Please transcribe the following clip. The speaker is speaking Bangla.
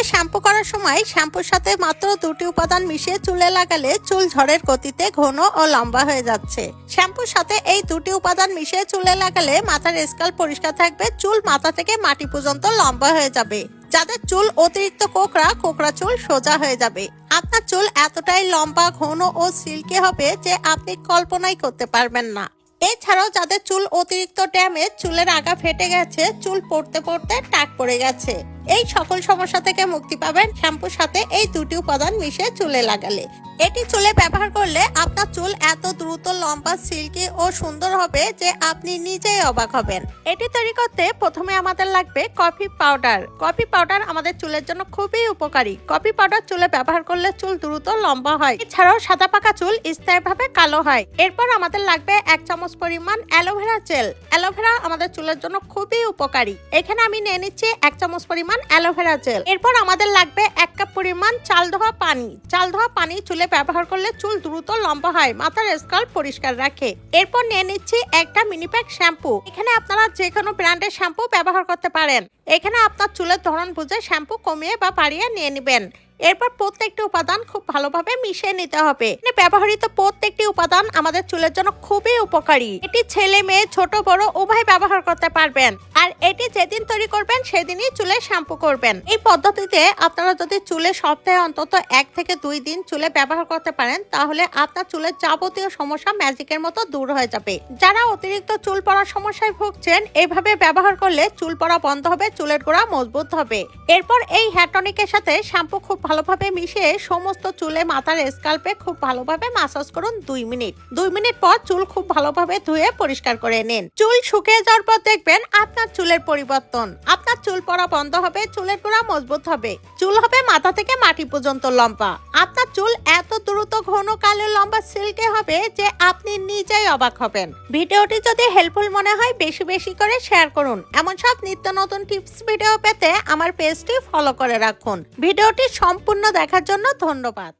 চুলে শ্যাম্পু করার সময় শ্যাম্পুর সাথে মাত্র দুটি উপাদান মিশিয়ে চুলে লাগালে চুল ঝড়ের গতিতে ঘন ও লম্বা হয়ে যাচ্ছে। শ্যাম্পুর সাথে এই দুটি উপাদান মিশিয়ে চুলে লাগালে মাথার স্কাল পরিষ্কার থাকবে, চুল মাথা থেকে মাটি পর্যন্ত লম্বা হয়ে যাবে। যাদের চুল অতিরিক্ত কোকড়া কোকড়া চুল সোজা হয়ে যাবে। আপনার চুল এতটাই লম্বা, ঘন ও সিল্কি হবে যে আপনি কল্পনাই করতে পারবেন না। এছাড়াও যাদের চুল অতিরিক্ত ড্যামেজ, চুলের আগা ফেটে গেছে, চুল পড়তে পড়তে টাক পড়ে গেছে। এই সকল সমস্যা থেকে মুক্তি পাবেন শ্যাম্পুর সাথে এই দুটি উপাদান মিশে চুলে লাগালে। এটি চুলে ব্যবহার করলে আপনার চুল এত দ্রুত, লম্বা, সিল্কি ও সুন্দর হবে যে আপনি নিজেই অবাক হবেন। এটি তৈরি করতে প্রথমে আমাদের লাগবে কফি পাউডার। কফি পাউডার আমাদের চুলের জন্য খুবই উপকারী। কফি পাউডার চুলে ব্যবহার করলে চুল দ্রুত লম্বা হয়। এছাড়াও সাদা পাকা চুল স্থায়ীভাবে কালো হয়। এরপর আমাদের লাগবে এক চামচ পরিমাণ অ্যালোভেরা জেল। অ্যালোভেরা আমাদের চুলের জন্য খুবই উপকারী। এখানে আমি নিয়ে নিচ্ছি এক চামচ পরিমাণ অ্যালোভেরা জেল। এরপর আমাদের লাগবে এক কাপ পরিমাণ চাল ধোয়া পানি। চাল ধোয়া পানি চুলে ব্যবহার করলে চুল দ্রুত লম্বা হয়, মাথার স্কাল্প পরিষ্কার রাখে। এরপর নিয়ে নিচ্ছি একটা মিনি প্যাক শ্যাম্পু। এখানে আপনারা যে কোনো ব্র্যান্ডের শ্যাম্পু ব্যবহার করতে পারেন। এখানে আপনার চুলের ধরন বুঝে শ্যাম্পু কমিয়ে বা বাড়িয়ে নিয়ে নেবেন। এরপর প্রত্যেকটি উপাদান খুব ভালোভাবে মিশিয়ে নিতে হবে। ব্যবহৃত প্রত্যেকটি উপাদান আমাদের চুলের জন্য খুবই উপকারী। এটি ছেলে মেয়ে, ছোট, বড় উভয় ব্যবহার করতে পারবেন। আর এটি যেদিন তৈরি করবেন, সেদিনই চুলে শ্যাম্পু করবেন। এই পদ্ধতিতে আপনারা যদি চুলে সপ্তাহে অন্তত এক থেকে দুই দিন চুলে ব্যবহার করতে পারেন, তাহলে আপনার চুলের যাবতীয় সমস্যা ম্যাজিকের মতো দূর হয়ে যাবে। যারা অতিরিক্ত চুল পড়ার সমস্যায় ভুগছেন এইভাবে ব্যবহার করলে চুল পড়া বন্ধ হবে, চুলের গোড়া মজবুত হবে। এরপর এই হেয়ার টনিকের সাথে শ্যাম্পু খুব ভালোভাবে মিশিয়ে সমস্ত চুলে মাথার স্কাল্পে খুব ভালোভাবে মাসাজ করুন দুই মিনিট। দুই মিনিট পর চুল খুব ভালোভাবে ধুয়ে পরিষ্কার করে নিন। চুল শুকিয়ে যাওয়ার পর দেখবেন আপনার চুলের পরিবর্তন। আপনার চুল পড়া বন্ধ হবে, চুলের গোড়া মজবুত হবে। চুল হবে মাথা থেকে মাটি পর্যন্ত লম্বা। আপনার চুল এত দ্রুত ঘন কালো লম্বা সিল্কে হবে যে আপনি নিজেই অবাক হবেন। ভিডিওটি যদি হেল্পফুল মনে হয়, বেশি বেশি করে শেয়ার করুন। এমন সব নিত্য নতুন টিপস ভিডিও পেতে আমার পেজটি ফলো করে রাখুন। ভিডিওটি সম্পূর্ণ দেখার জন্য ধন্যবাদ।